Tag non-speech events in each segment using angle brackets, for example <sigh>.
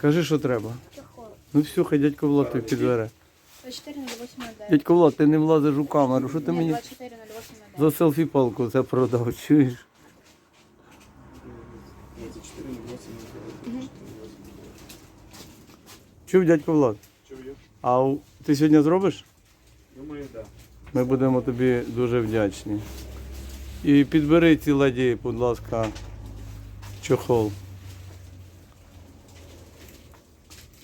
Кажи, що треба. Чохол. Ну все, хай дядько Влад тобі підбере. 24 на 8 9. Дядько Влад, ти не влазиш у камеру. Що ти Ні, мені 24 на 8 за селфі палку це продав? Чуєш? Чув дядько Влад? Чую. А у- ти сьогодні зробиш? Думаю, так. Ми будемо тобі дуже вдячні. І підбери ці ладі, будь ласка, чохол.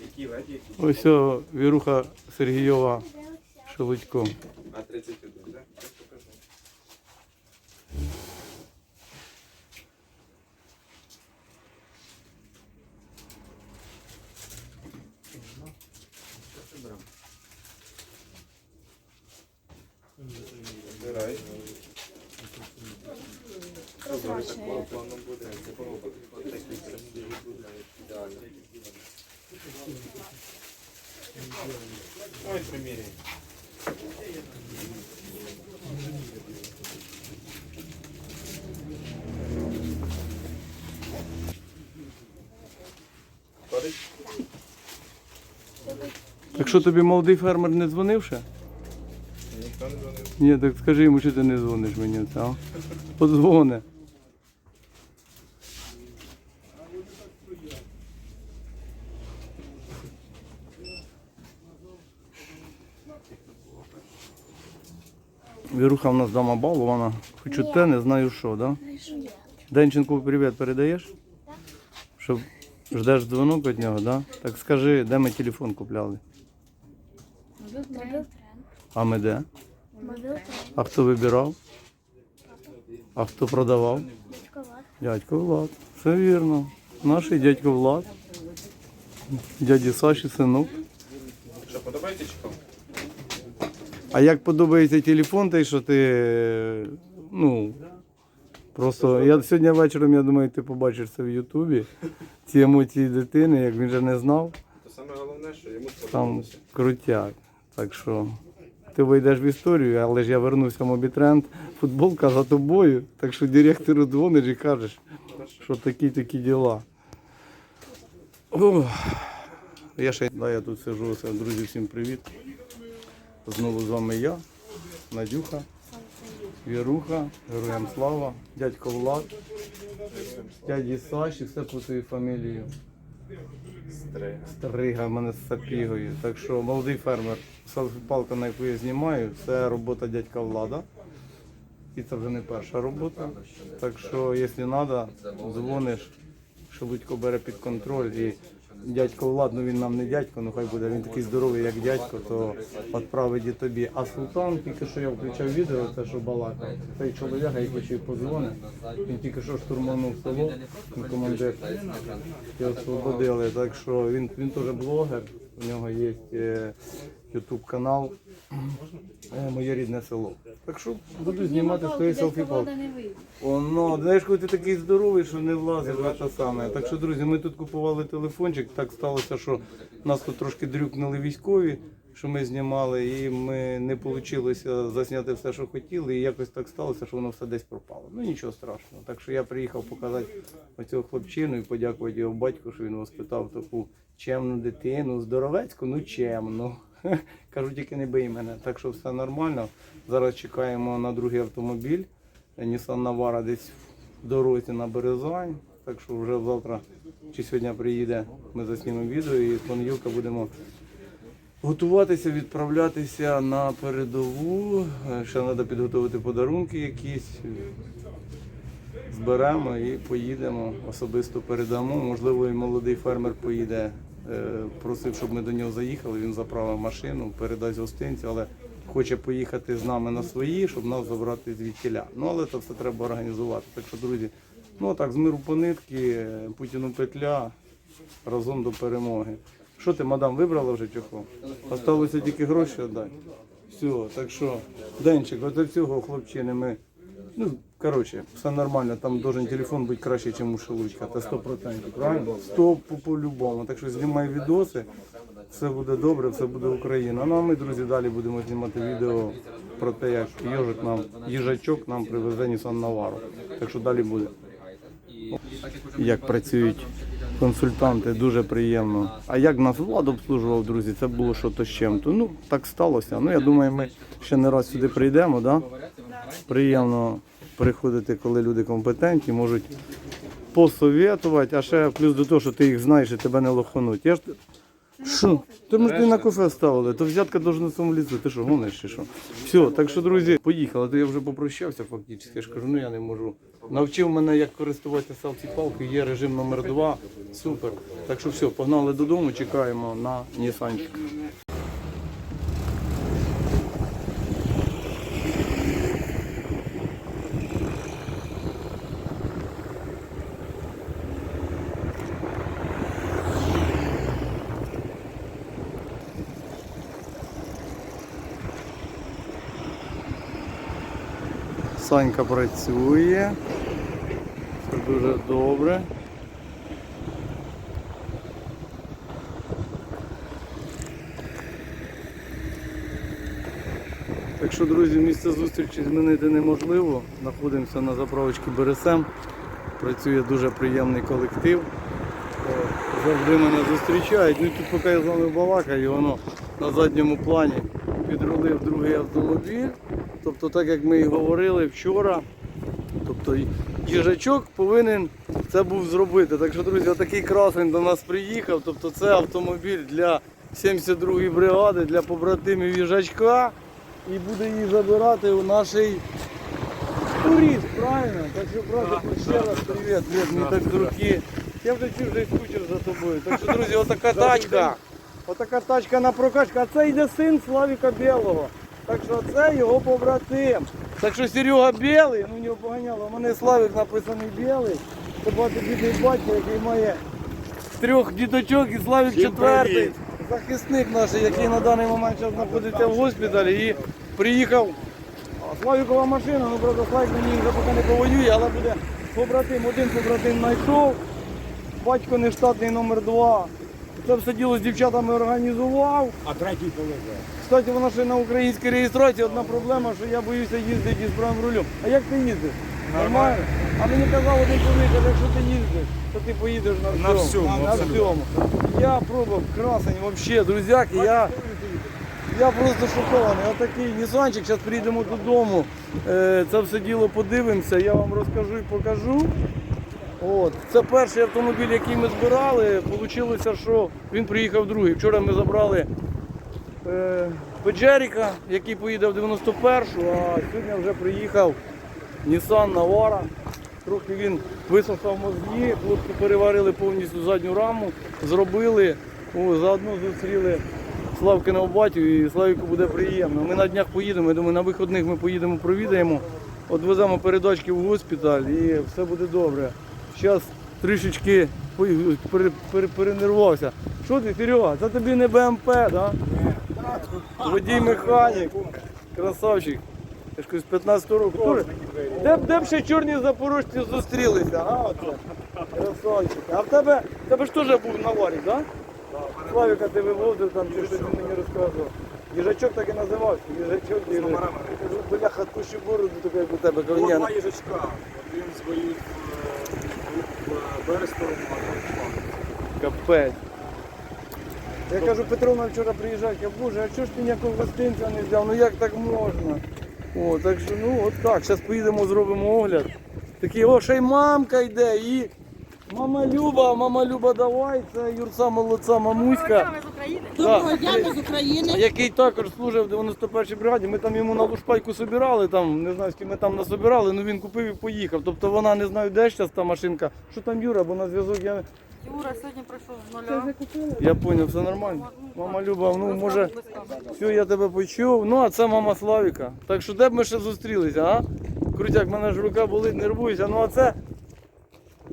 Які леді, які? Ось о, Віруха Сергійова Шелудько. А 31, так? Такого буде. Ідеально. Ой, приміряй. Ходить? Так що тобі молодий фермер не дзвонив ще? Ніхто не дзвонив. Ні, так скажи йому, що ти не дзвониш мені. А? Подзвони. Віруха в нас дома балована. Хочу те, не знаю що, да? Денченку привіт передаєш? Щоб ждеш дзвонок від нього, да? Так скажи, де ми телефон купляли? А ми де? А хто вибирав? А хто продавав? Дядько Влад. Все вірно. Наш дядько Влад. Дяді Саші синок. Що, подобається чекав? А як подобається телефон, той, що ти. Ну. Просто я сьогодні вечором, я думаю, ти побачиш це в Ютубі. Ці емоції дитини, як він же не знав, То саме головне, що йому там крутяк. Так що ти вийдеш в історію, але ж я вернувся в мобітренд, футболка за тобою. Так що директору дзвониш і кажеш, що такі такі діла. Ох. Я ще да, я тут сижу, друзі, всім привіт. Знову з вами я, Надюха, Віруха, героям слава, дядько Влад, дяді Саші, все по своїй фамілії. Стрига. В мене з сапігою. Так що молодий фермер, палка, на яку я знімаю, це робота дядька Влада. І це вже не перша робота. Так що, якщо треба, дзвониш, Шелудько бере під контроль. І дядько Влад, ну він нам не дядько, ну хай буде, він такий здоровий, як дядько, то відправить і тобі. А Султан, тільки що я включав відео, це що балакав, цей чоловік, який ще й він тільки що штурманув село, він командир і освободили. Так що він, він теж блогер, у нього є е, YouTube канал е, Моє рідне село. Так що буду знімати свої селфі палки. не вийде. Оно, знаєш, коли ти такий здоровий, що не влазить в те саме. Так що, друзі, ми тут купували телефончик. Так сталося, що нас тут трошки дрюкнули військові, що ми знімали, і ми не вийшло засняти все, що хотіли. І якось так сталося, що воно все десь пропало. Ну нічого страшного. Так що я приїхав показати оцього хлопчину і подякувати його батьку, що він воспитав таку чемну дитину, здоровецьку, ну чемну. <laughs> Кажу, тільки не бий мене. Так що все нормально. Зараз чекаємо на другий автомобіль. Nissan Navara десь в дорозі на Березань. Так що вже завтра чи сьогодні приїде, ми заснімемо відео і з понеділка будемо готуватися, відправлятися на передову. Ще треба підготувати подарунки якісь. Зберемо і поїдемо, особисто передамо. Можливо, і молодий фермер поїде. Е, Просив, щоб ми до нього заїхали. Він заправив машину, передасть гостинцю, але хоче поїхати з нами на свої, щоб нас забрати звідтіля. Ну але це все треба організувати. Так що, друзі, ну так, з миру по нитки, Путіну петля, разом до перемоги. Що ти, мадам, вибрала вже чохол? Осталося тільки гроші віддати. Все, так що, Денчик, от цього хлопчини ми Ну, коротше, все нормально, там должен телефон бути краще, ніж у Шелудька, це 100%, правильно? 100 по- по-любому. Так що знімай відоси, все буде добре, все буде Україна. Ну а ми, друзі, далі будемо знімати відео про те, як їжак нам, їжачок нам привезе Nissan Navaro. Так що далі буде. Як працюють консультанти, дуже приємно. А як нас влад обслужував, друзі, це було що то з чим-то. Ну, так сталося. Ну, я думаю, ми ще не раз сюди прийдемо, да? Приємно приходити, коли люди компетентні, можуть посовітувати, а ще плюс до того, що ти їх знаєш і тебе не лохануть. Я ж що? Тому ти на кафе ставили, то взятка должна на своєму. Ти що, гониш чи що? Все, так що, друзі, поїхали. То я вже попрощався фактично. Я ж кажу, ну я не можу. Навчив мене, як користуватися салці палкою, є режим номер 2 Супер. Так що все, погнали додому, чекаємо на Нісанчик. Санька працює. Це дуже добре. Так що, друзі, місце зустрічі змінити неможливо. Знаходимося на заправочці БРСМ. Працює дуже приємний колектив. Завжди мене зустрічають. Ну тут поки я з вами балакаю, воно на задньому плані підрулив другий автомобіль. Тобто, так як ми і говорили вчора, тобто їжачок повинен це був зробити. Так що, друзі, отакий красень до нас приїхав. Тобто це автомобіль для 72-ї бригади, для побратимів їжачка. І буде її забирати у нашій турист, правильно? Так що, правда, ще раз привіт, Лід, мені так з руки. Я вже чув, вже скучив за тобою. Так що, друзі, отака тачка. Отака тачка на прокачку. А це йде син Славіка Білого. Так що це його побратим. Так що Серега білий, ну в нього поганяло. У мене Славік написаний білий. Це багатодітний батько, який має трьох діточок і Славік четвертий. Захисник наш, який на даний момент зараз знаходиться в госпіталі і приїхав а, Славікова машина, ну правда Славік мені вже поки не повоює, але буде побратим, один побратим знайшов, батько нештатний номер два. Це все діло з дівчатами організував. А третій полежав. Кстати, вона ще на українській реєстрації. Одна проблема, що я боюся їздити із правим рулем. А як ти їздиш? Нормально. А мені казав один чоловік, каже, якщо ти їздиш, то ти поїдеш на На всьому. всьому, на всьому. Я пробував красень, взагалі, друзяки, я, я просто шокований. Отакий Нісанчик, зараз приїдемо додому, е, це все діло подивимося, я вам розкажу і покажу. От. Це перший автомобіль, який ми збирали. Получилося, що він приїхав другий. Вчора ми забрали е, Педжеріка, який поїде в 91-шу, а сьогодні вже приїхав Nissan Navara. Трохи він висосав мозги, хлопці переварили повністю задню раму, зробили, о, заодно зустріли Славкиного батю і Славіку буде приємно. Ми на днях поїдемо, я думаю, на виходних ми поїдемо, провідаємо, відвеземо передачки в госпіталь і все буде добре. Зараз трішечки перенервувався. Що ти, Серега, це тобі не БМП? Да? Водій механік, красавчик. Я ж кажу, з 15 року. Тоже. Де, б- де б ще чорні запорожці зустрілися, а оце? Красавчик. А в тебе, в тебе ж теж був наварік, так? Да? Славіка ти вивозив там, чи щось він мені розказував. Їжачок так і називався. Їжачок, їжачок. Кажу, бляха, тущу бороду таку, як у тебе. Кажу, ні, їжачка. Один з боїв Берестовому, а там Капець. Я кажу, Петровна вчора приїжджає, я боже, а чого ж ти ніякого гостинця не взяв? Ну як так можна? О, так що ну от так, зараз поїдемо, зробимо огляд. Такий, о, ще й мамка йде, і мама Люба, мама Люба, давай, це Юрца молодця, мамуська. Доброго Так. дня, ми з України. Який також служив в 91-й бригаді. Ми там йому на лушпайку собирали, там, не знаю, з ким ми там насобирали, ну він купив і поїхав. Тобто вона не знаю, де зараз та машинка. Що там Юра, бо на зв'язок я. Юра сьогодні прийшов з нуля. Я зрозумів, все нормально. Мама Люба, ну може, все, я тебе почув. Ну, а це мама Славіка. Так що де б ми ще зустрілися, а? Крутяк, мене ж рука болить, нервуюся. Ну а це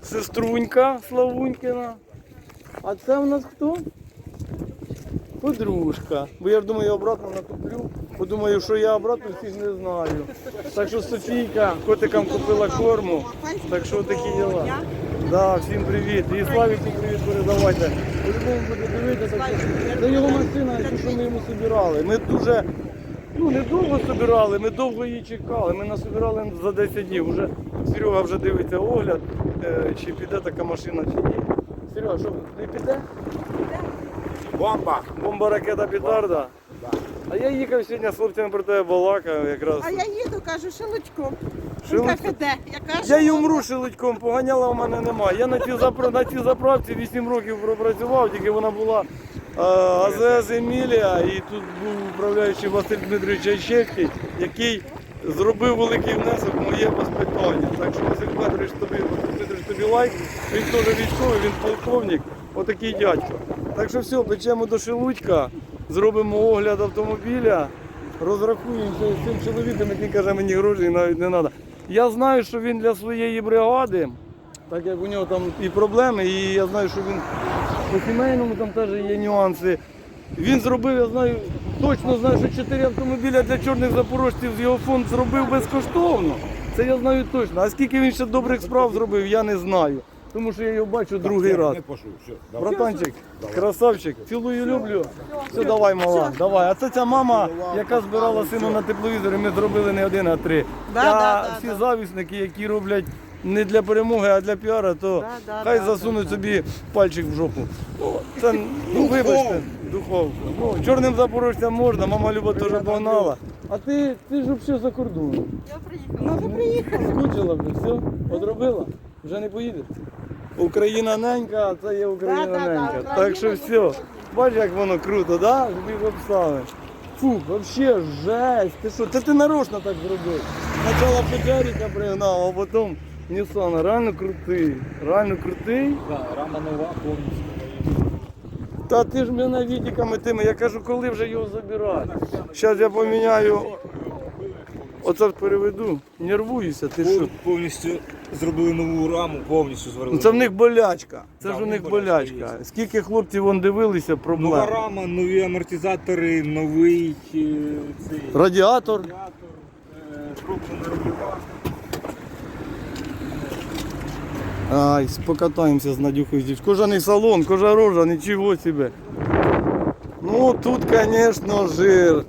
сеструнька Славунькина. А це в нас хто? подружка. Бо я думаю, я обратно натуплю. Подумаю, що я обратно всіх не знаю. Так що Софійка котикам купила корму. Так що такі діла. Да, всім привіт. І Славі всім привіт передавайте. По-любому буде дивитися. Це його машина, ту, що ми йому собирали. Ми дуже ну, не довго собирали, ми довго її чекали. Ми насобирали за 10 днів. Уже Серега вже дивиться огляд, е, чи піде така машина, чи ні. Серега, що не піде? Бомба! Бомба ракета петарда. А я їхав сьогодні з хлопцями про тебе балакав якраз. А я їду, кажу, шелудьком. Шелудьком? Він каже, де? Я кажу, Я й умру шелудьком, поганяла в мене немає. Я на цій, запра... на цій заправці 8 років пропрацював, тільки вона була АЗС Емілія, і тут був управляючий Василь Дмитрович Ащевський, який зробив великий внесок в моє воспитання. Так що Василь Дмитрович тобі, Дмитрович тобі лайк, він теж військовий, він полковник, отакий дядько. Так що все, печемо до Шелудька, зробимо огляд автомобіля, розрахуємося з цим чоловіком, який каже, мені грошей навіть не треба. Я знаю, що він для своєї бригади, так як у нього там і проблеми, і я знаю, що він по сімейному там теж є нюанси. Він зробив, я знаю, точно знаю, що чотири автомобіля для чорних запорожців з його фонд зробив безкоштовно. Це я знаю точно. А скільки він ще добрих справ зробив, я не знаю. Тому що я його бачу другий Я раз. Не пошу, все. давай. Братанчик, красавчик, цілую, люблю. Все, давай, мала, давай. А це ця мама, яка збирала сину на тепловізорі, ми зробили не один, а три. Да, Я да, да, всі да. завісники, які роблять не для перемоги, а для піара, то Да, да, хай да, засунуть собі пальчик в жопу. Ну, це, ну вибачте, духовку. Ну, чорним запорожцям можна, мама Люба теж погнала. А ти, ти ж взагалі за кордоном. Я приїхала. Ну, ви приїхали. Скучила вже, все? Одробила? Вже не поїдеш? Україна ненька, а це є Україна Да, да, да, ненька. Україна Так що все. Бачиш, як воно круто, да? Збіг обставин. Фу, вообще жесть. Ти що? Це ти нарочно так зробив. Спочатку Петеріка пригнав, а потім Нісан. Реально крутий. Реально крутий. Да, рама нова повністю. Та ти ж мене відіками тими. Я кажу, коли вже його забирати. Зараз я поміняю. Оце переведу. Нервуюся, ти що? Повністю зробили нову раму, повністю зварили. Ну, Це в них болячка. Це ж у них болячка. Скільки хлопців вон дивилися, Нова рама, нові амортизатори, новий е, цей Радіатор. радіатор, е, зроблена рульова. Ай, покатаємося з Надюхою здесь. Кожаний салон, кожа рожа, нічого себе. Ну тут, звісно, жир.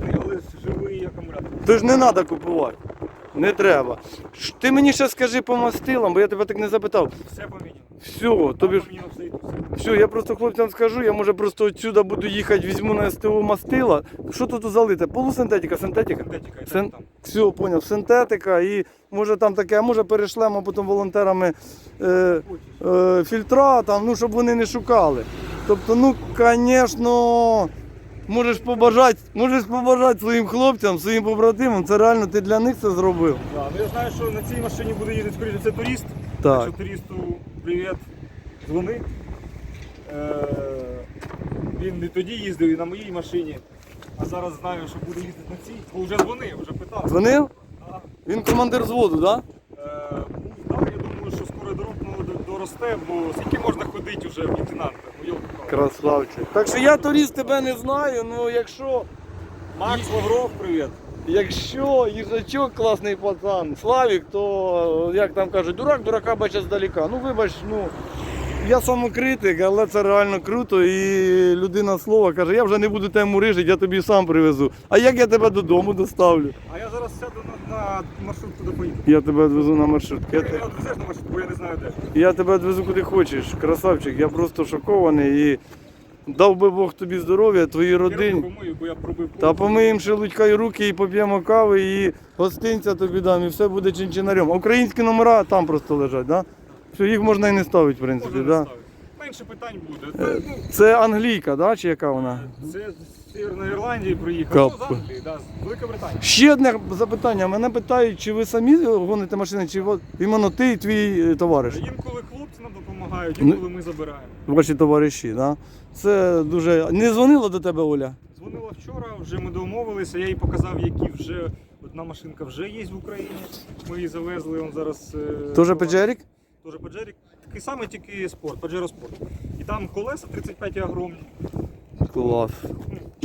Ти. Тож не треба купувати. Не треба. Ти мені ще скажи по мастилам, бо я тебе так не запитав. Все поміняно. Все, тобі ж. Все я просто хлопцям скажу, я може просто отсюда буду їхати, візьму на СТО мастила. Що тут залите? Полусинтетика, синтетика? Синтетика, Син... там. Все, поняв, синтетика і може там таке, а може перешлемо потім волонтерами е, е, фільтра, там, ну, щоб вони не шукали. Тобто, ну, звісно, можеш побажати, можеш побажати своїм хлопцям, своїм побратимам, це реально ти для них це зробив. Да, ну я знаю, що на цій машині буде їздити скоріше це турист. Так. Що туристу привіт, дзвони. Е, він не тоді їздив і на моїй машині, а зараз знаю, що буде їздити на цій. Бо вже дзвонив, вже питав. Дзвонив? Да. Він командир взводу, так? Да? Е, ну, так, я думаю, що скоро до- доросте, бо скільки можна ходити вже в лейтенанта. Ну. Красавчик. Так що я турист тебе не знаю, ну якщо. Макс Лавров, привіт. Якщо їжачок класний пацан, Славік, то як там кажуть, дурак дурака бачить здаліка. Ну вибач, ну я самокритик, але це реально круто. І людина слова каже, я вже не буду тебе мурижити, я тобі сам привезу. А як я тебе додому доставлю? А я зараз сяду на, на маршрутку до поїду. Я тебе відвезу на маршрутку. Я, Я те- відвезеш на маршрутку, бо я не знаю де. я тебе відвезу куди хочеш. Красавчик, я просто шокований і дав би Бог тобі здоров'я, твоїй родині. помию, бо я пробив Та помиємо шелудька і руки і поп'ємо кави, і гостинця тобі дам, і все буде чинчинарем. А українські номера там просто лежать, да? Все, їх можна і не ставити, в принципі, да? Менше питань буде. Ну, Це англійка, да? чи яка вона? Це з Северної Ірландії приїхав. Кап. Ну, з Англії, да, з Велика Британія. Ще одне запитання. Мене питають, чи ви самі гоните машини, чи от іменно ти і твій е, товариш? Інколи хлопці нам допомагають, Ну- інколи ми забираємо. Ваші товариші, да? Це дуже. Не дзвонила до тебе Оля? Дзвонила вчора, вже ми домовилися, я їй показав, які вже одна машинка вже є в Україні. Ми її завезли, он зараз. е, Тоже товар. Педжерік? Теж Паджерік. Такий самий, тільки спорт, Паджеро спорт. І там колеса 35 огромні. Клас.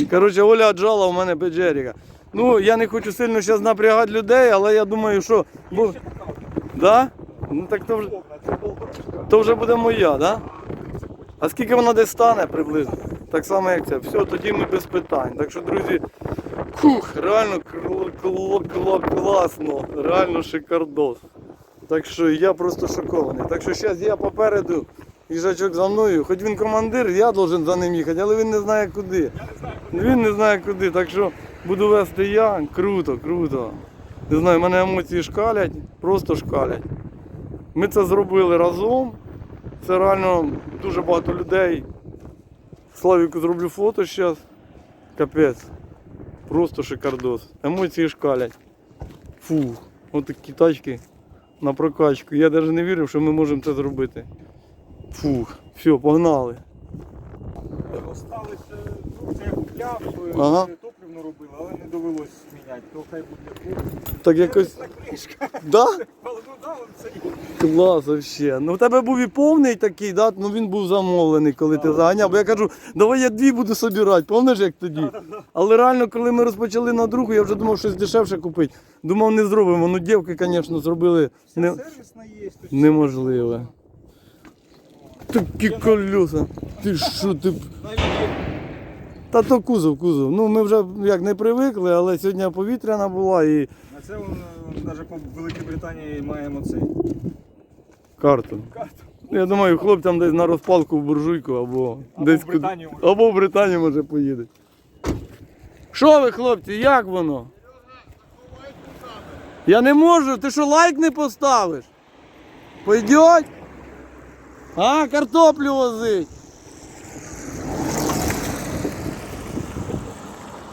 Коротше, Оля отжала у мене Педжеріка. Ну, я не хочу сильно зараз напрягати людей, але я думаю, що. Бо... Да? Ну так то вже, то вже буде моя, да? А скільки вона десь стане приблизно? Так само як це. Все, тоді ми без питань. Так що, друзі, хух, реально кл- кл- кл- класно, реально шикардос. Так що я просто шокований. Так що зараз я попереду, їжачок за мною, хоч він командир, я должен за ним їхати, але він не знає куди. Він не знає куди, так що буду вести я. Круто, круто. Не знаю, мене емоції шкалять, просто шкалять. Ми це зробили разом. Це реально дуже багато людей. Славіку зроблю фото зараз. Капець. Просто шикардос. Емоції шкалять. Фу, от такі тачки на прокачку. Я навіть не вірив, що ми можемо це зробити. Фух, все, погнали. Осталось, е, ну, це я купляв, Ага. топливно робили, але не довелось міняти. То хай буде. Так якось. Книжка. Да? <laughs> Ну. Клас вообще. Ну в тебе був і повний такий, да? ну він був замовлений, коли ти заганяв. Бо я кажу, давай я дві буду собирати, пам'ятаєш як тоді? Але реально, коли ми розпочали на другу, я вже думав щось дешевше купити. Думав, не зробимо. Ну дівки, звісно, зробили не... Неможливе. Такі колеса. Ти що ти. Та то кузов, кузов. Ну ми вже як не привикли, але сьогодні повітряна була і А це вон, навіть по Великій Британії маємо цей карту. карту. Я думаю, хлопцям десь на розпалку в буржуйку або, Або десь в Британію куди- або в Британію може поїде. Що ви, хлопці, як воно? Я не можу, ти що лайк не поставиш? Пойдеть? А, картоплю возить.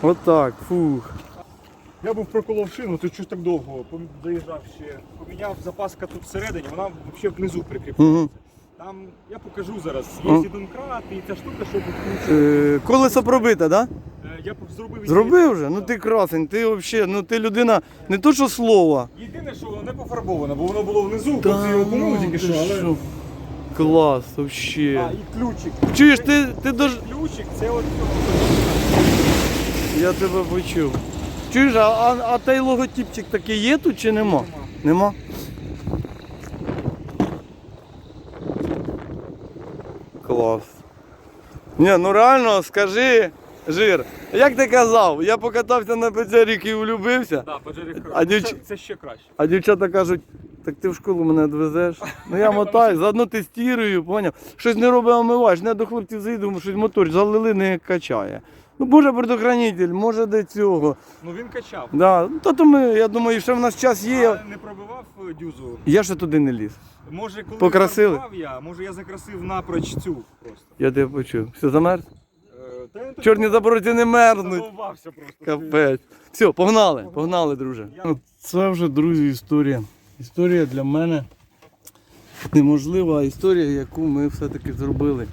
Отак, фух. Я був проколов шину, то чого так довго заїжджав ще. Поміняв запаска тут всередині, вона взагалі внизу прикріплена. Угу. Там я покажу зараз. Є і домкрат, і ця штука, відкручувати. Е, колесо пробите, так? Да? Е, Я зробив Зробив вже? Ну ти красень, ти взагалі, ну ти людина не то що слова. Єдине, що воно не пофарбоване, бо воно було внизу, хлопці його ну тільки що, але. Клас, А, взагалі. і ключик. Чуєш, ти, ти дож... Ключик, це от. Я тебе почув. Чуєш, а, а, а той логотипчик такий є тут чи нема? Нема? Клас. Ні, ну реально, скажи, жир, як ти казав, я покатався на печері і влюбився, Да, Паджерик А дівч- це, це ще краще. а дівчата кажуть, так ти в школу мене відвезеш. Ну я мотаю, заодно тестірую, поняв. Щось не робить омивач, не до хлопців заїду, щось мотор залили, не качає. Ну, боже предохранитель, може до цього. Ну він качав. Да. Ну, то, то ми, я думаю, ще в нас час є. Але не пробивав е, дюзу. Я ще туди не ліз. Може, коли Покрасили? я, може я закрасив напроч цю просто. Я тебе почув. Все замерз? Е, Та Чорні забороті не мерзнуть. задовбався просто. Капець. Все, погнали, погнали, друже. Ну, Це вже, друзі, історія. Історія для мене неможлива історія, яку ми все-таки зробили.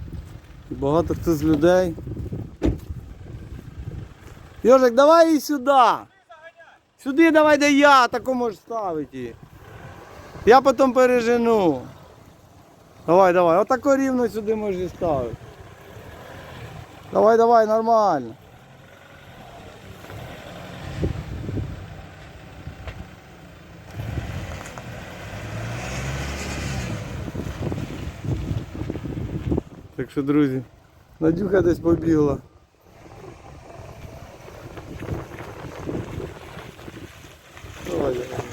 І багато хто з людей. Йожик, давай її сюди. Сюди давай, де я, таку можеш ставити. Я потім пережену. Давай, давай, отако рівно сюди можеш ставити. Давай, давай, нормально. Так що, друзі, Надюха десь побігла. Давай, давай.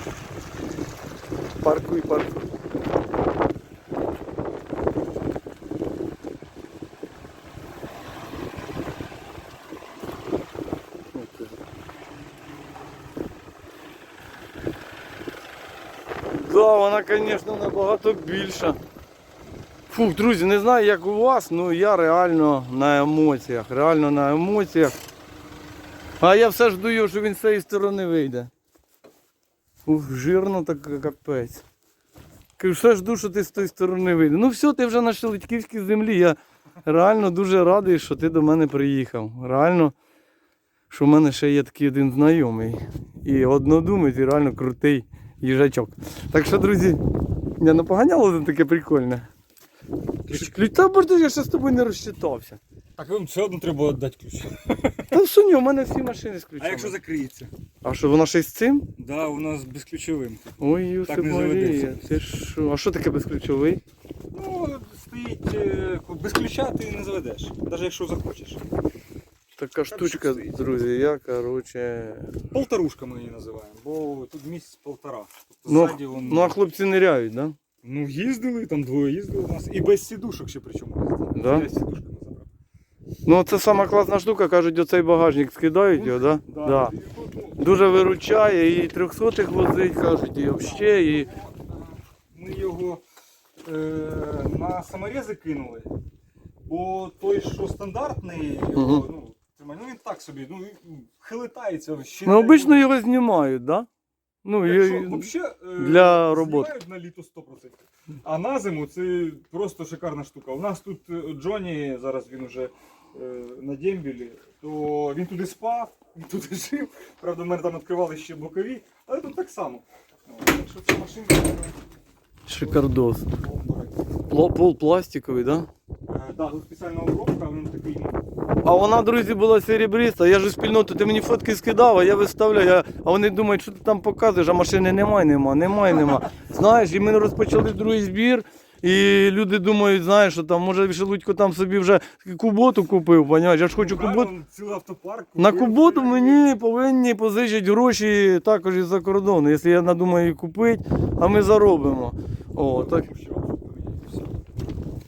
Паркуй, паркуй. Да, вона, звісно, набагато більша. Фух, друзі, не знаю, як у вас, але я реально на емоціях. Реально на емоціях. А я все ж дую, що він з цієї сторони вийде. Ух, жирно так капець. Кажу, все жду, що ти з тої сторони вийде. Ну все, ти вже на Шелудьківській землі. Я реально дуже радий, що ти до мене приїхав. Реально, що в мене ще є такий один знайомий. І однодумець, і реально крутий їжачок. Так що, друзі, Ні, ну поганяло таке прикольне. Ключ, та бо ж я ще з тобою не розчитався. Так вам все одно треба дати ключ. <laughs> Та все ні, у мене всі машини з ключами. А якщо закриється? А що, вона ще й з цим? Да, у нас безключовим. Ой, Так не Марія, ти що? А що таке безключовий? Ну, стоїть е, без ключа ти не заведеш, навіть якщо захочеш. Така штучка, друзі, я, короче. Полторушка ми її називаємо, бо тут місяць полтора. Тобто Ну, ззаді вон... Ну а хлопці ниряють, да? Ну, їздили, там двоє їздили у нас. І без сідушок ще причому. їздили. Да? Я з сідушками забрав. Ну це сама класна штука, кажуть, оцей багажник скидають його, да? Да. Ну, Дуже виручає, і трьохсотих возить, кажуть, і взагалі, і. Ми його е, на саморези кинули, бо той, що стандартний, його, Мгм. ну, тримай, ну він так собі, ну хилитається. Ще Ну, не- обично його знімають, да? Ну, Якщо і- вообще, е, для роботи. на літо 100%. А на зиму це просто шикарна штука. У нас тут е, Джоні, зараз він уже е, на дембілі, то він туди спав, він туди жив. Правда, в мене там відкривали ще бокові, але тут так само. О, Так ця машинка. шикардос. Пол пластиковий, да? Е, Да, тут спеціальна обробка, він такий. А вона, друзі, була серебриста. Я ж у спільноту, ти мені фотки скидав, а я виставляю. я- А вони думають, що ти там показуєш, а машини немає, нема, немає, нема. Знаєш, і ми розпочали другий збір. І люди думають, знаєш, що там, може, Шелудько там собі вже куботу купив, понімаєш? Я ж хочу куботу. На куботу мені повинні позичити гроші також із-за кордону, якщо я надумаю її купити, а ми заробимо. О, так.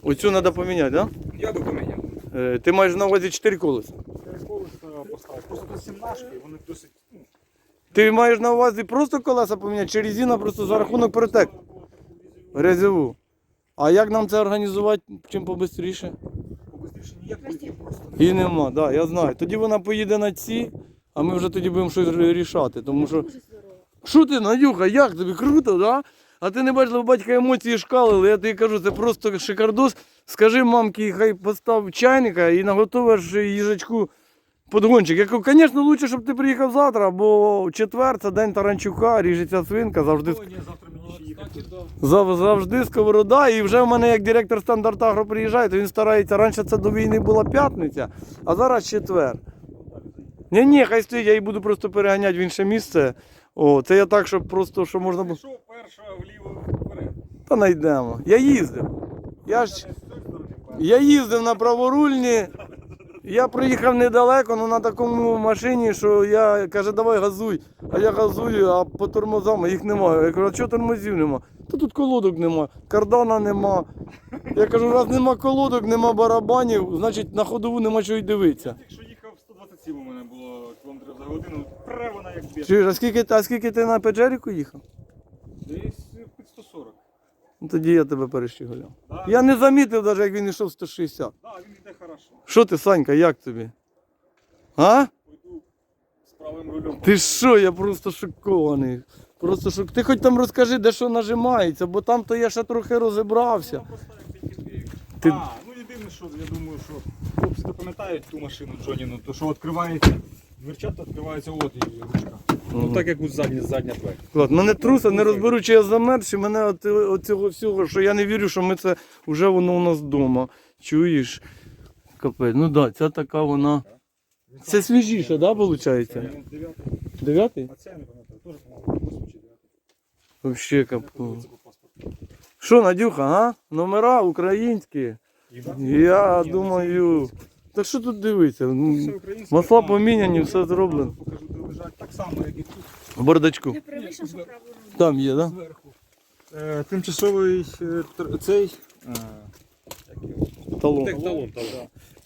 Оцю треба поміняти, так? Я би поміняв. Е, ти маєш на увазі 4 колеса. Чотири колеса поставив. Просто сімнашки, вони досить. ну, Ти маєш на увазі просто колеса поміняти, чи резина просто за рахунок протек грязьову. А як нам це організувати чим побистріше? Побистріше ніяк просто. І нема, да, я знаю. Тоді вона поїде на ці, а ми вже тоді будемо щось рішати. Тому що. Що ти, Надюха, як тобі круто, да? А ти не бачила, батька емоції шкалили, я тобі кажу, це просто шикардос. Скажи мамці, хай постав чайника і наготовиш їжачку подгончик. Я кажу, звісно, краще, щоб ти приїхав завтра, бо четвер це день Таранчука, ріжеться свинка, завжди, завжди сковорода. І вже в мене як директор стандарт Агро приїжджає, то він старається. Раніше це до війни була п'ятниця, а зараз четвер. Ні, ні, хай стоїть, я її буду просто переганяти в інше місце. О, це я так, щоб просто що можна було. Пішов перша вліво вперед. Та знайдемо. Я їздив. Я ж З цієї сторони перша. Я їздив на праворульні. Я приїхав недалеко, але на такому машині, що я каже, давай газуй. А я газую, а по тормозам їх немає. Я кажу, а чого тормозів нема? Та тут колодок нема, кардана нема. Я кажу, раз нема колодок, нема барабанів, значить на ходову нема чого й дивитися. Якщо їхав 127 у мене було кілометрів за годину, вона як бєш. Чуєш, а скільки, а скільки ти на Педжеріку їхав? Десь під 140. Ну, тоді я тебе перещеголяв. Да, Я не замітив навіть, як він йшов 160. да, він йде хорошо. Що ти, Санька, як тобі? А? Пойду з правим рулем. Ти що, я просто шокований. Просто шок. Ти хоч там розкажи, де що нажимається, бо там то я ще трохи розібрався. Воно просто як 5 копійок. Ти- А, ну єдине, що я думаю, що хлопці то пам'ятають ту машину Джоніну, то що відкривається, дверчата відкривається от її ручка. Ну так як у задня, задня дверь. Клад, мене труса, не розберу, чи я замерз, чи мене от, от цього всього, що я не вірю, що ми це вже воно у нас вдома. Чуєш? Капець. Ну так, да, ця така вона. Це свіжіше, так, да, виходить? Дев'ятий. Дев'ятий? А це я не пам'ятаю, теж по-моєму чи 9. Вообще капець. Це по паспорту. Що, Надюха, а? Номера українські. Я думаю. Та що тут дивитися? Ну, Масла поміняні, ну, все зроблено. Покажу, де лежать так само, як і тут В бардачку. Що Там є, так? Да? зверху. Е, тимчасовий е, тр- цей. е, як його? Талон. Талон, да.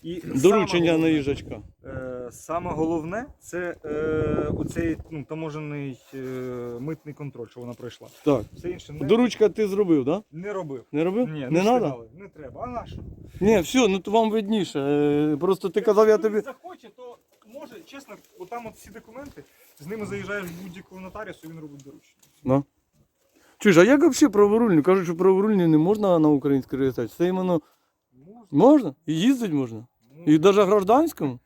І Доручення саме на їжачка. Е, Саме головне це е, оцей ну, таможений е, митний контроль, що вона пройшла. Так. Все інше не, Доручка ти зробив, так? Да? не робив. Не робив? Ні, не треба? встигали, не треба. А наш? Ні, все, ну то вам видніше. Е, Просто ти казав, я тобі. захоче, то може, чесно, от там от всі документи, з ними заїжджаєш в будь-якого нотаріусу, він робить доручення. Ну. Чуєш, а як взагалі праворульні? Кажуть, що праворульні не можна на українській реєстрації. Це іменно Можна. можна? І їздити можна. І навіть гражданському?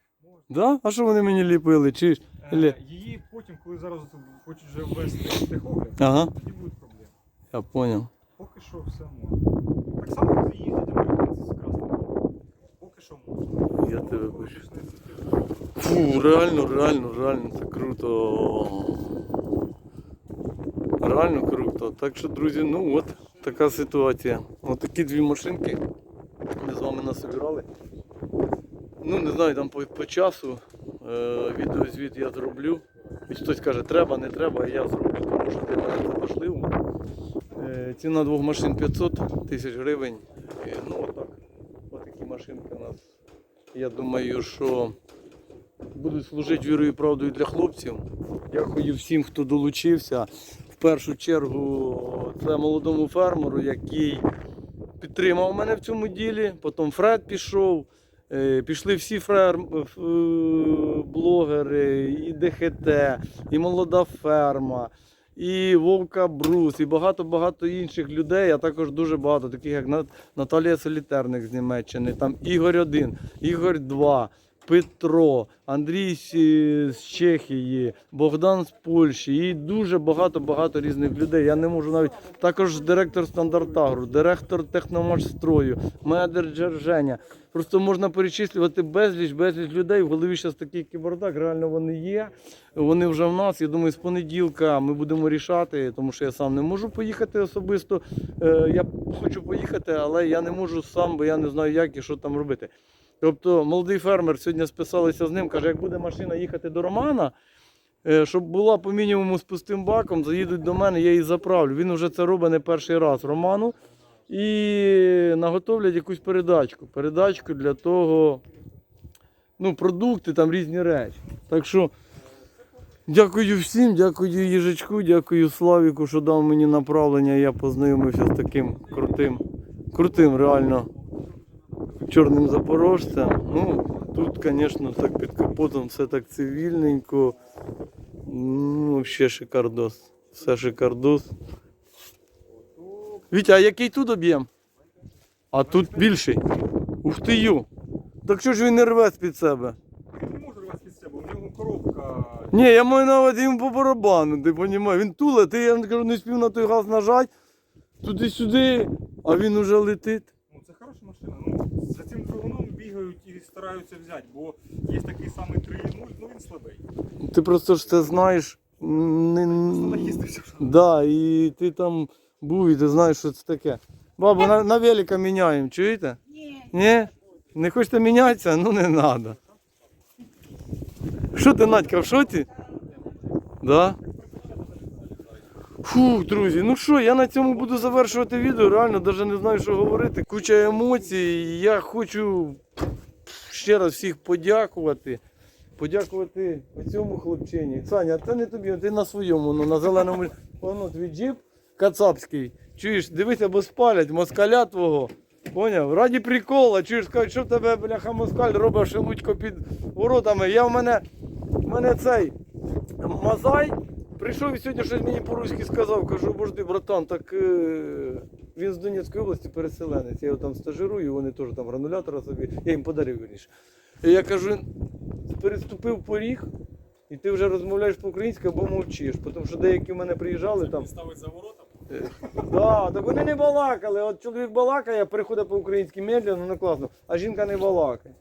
Да? А що вони мені ліпили? Чи ж? Е, Її потім, коли зараз от хочуть вже ввести техогляд, Ага, тоді будуть проблеми. я зрозумів. Поки що все можна. Так само, як і їздять американці з красними. Поки що можна. Я тебе бачу. Почнеться Фу, реально, реально, реально, це круто. Реально круто. Так що, друзі, ну от така ситуація. От такі дві машинки ми з вами насобирали. Ну, не знаю, там по, по часу е, відеозвіт я зроблю. І хтось каже, треба, не треба, а я зроблю, тому що для мене це важливо. Е, ціна двох машин 500 тисяч гривень. Е, ну, отак. Ось такі машинки у нас. Я думаю, що будуть служити вірою і правдою для хлопців. Дякую всім, хто долучився. В першу чергу це молодому фермеру, який підтримав мене в цьому ділі. Потім Фред пішов. Е, Пішли всі ферм... ф- е, і ДХТ, і молода ферма, і Вовка Брус, і багато-багато інших людей, а також дуже багато, таких як Нат- Наталія Солітерник з Німеччини, там Ігор 1, Ігор 2, Петро, Андрій з з Чехії, Богдан з Польщі і дуже багато-багато різних людей. Я не можу навіть також директор стандартагру, директор техномашстрою, медер Женя. Просто можна перечислювати безліч, безліч людей. В голові зараз такий кібордак, реально вони є. Вони вже в нас. Я думаю, з понеділка ми будемо рішати, тому що я сам не можу поїхати особисто. Е, Я хочу поїхати, але я не можу сам, бо я не знаю, як і що там робити. Тобто молодий фермер сьогодні списалися з ним, каже, як буде машина їхати до Романа, е, щоб була по мінімуму з пустим баком, заїдуть до мене, я її заправлю. Він вже це робить не перший раз Роману. І наготовлять якусь передачку. Передачку для того, ну, продукти, там різні речі. Так що дякую всім, дякую їжачку, дякую Славіку, що дав мені направлення. Я познайомився з таким крутим, крутим реально чорним запорожцем. Ну, тут, звісно, так під капотом все так цивільненько. Ну, взагалі шикардос. Все шикардос. Вітя, а який тут об'єм? А тут більший. Ух ти ю. Так що ж він не рве під себе? Він не може рвати під себе, у нього коробка. Ні, я маю на увазі йому по барабану, ти розумієш? Він туле, ти я кажу, не спів на той газ нажать, туди-сюди, а він уже летить. Ну, це хороша машина. Ну, за цим і стараються взяти, бо є такий самий 3.0, ну він слабий. Ти просто ж це знаєш. Не... Да, і ти там був, і ти знаєш, що це таке. Бабу, на, на велика міняємо, чуєте? Ні. Ні? Не хочете мінятися? Ну не треба. Що ти, Надька, в шоці? Да? Фу, друзі, ну що, я на цьому буду завершувати відео. Реально навіть не знаю, що говорити. Куча емоцій. Я хочу ще раз всіх подякувати. Подякувати цьому хлопчині. Саня, це не тобі, ти на своєму, ну, на зеленому. <laughs> Воно твій джип кацапський. Чуєш, дивися, бо спалять москаля твого. Поняв? Раді прикола, чуєш, кажуть, що в тебе, бляха, москаль робить шелудько під воротами. Я в мене, в мене цей мазай прийшов і сьогодні щось мені по-руськи сказав. Кажу, божди, братан, так е, він з Донецької області переселенець. Я його там стажирую, вони теж там гранулятора собі, я їм подарив вірніше. І я кажу, переступив поріг, і ти вже розмовляєш по-українськи або мовчиш. Тому що деякі в мене приїжджали там. Ставить за воротами. Да, так вони не балакали. От чоловік балакає, приходить по-українськи медленно, ну класно, а жінка не балакає.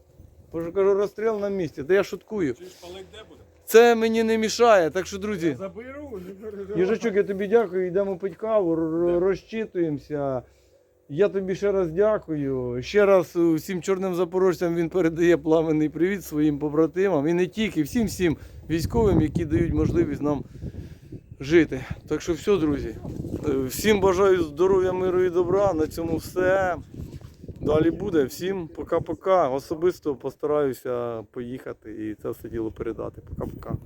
Кажу, розстріл на місці. Та я шуткую. Чи ж палик де буде? Це мені не мішає. Так що, друзі, Заберу, не переживай. їжачок, я тобі дякую, йдемо пить каву, р- розчитуємося. Я тобі ще раз дякую. Ще раз всім чорним запорожцям він передає пламенний привіт своїм побратимам. І не тільки, всім всім військовим, які дають можливість нам жити. Так що все, друзі. Е, Всім бажаю здоров'я, миру і добра. На цьому все. Далі буде. Всім пока-пока. Особисто постараюся поїхати і це все діло передати. Пока-пока.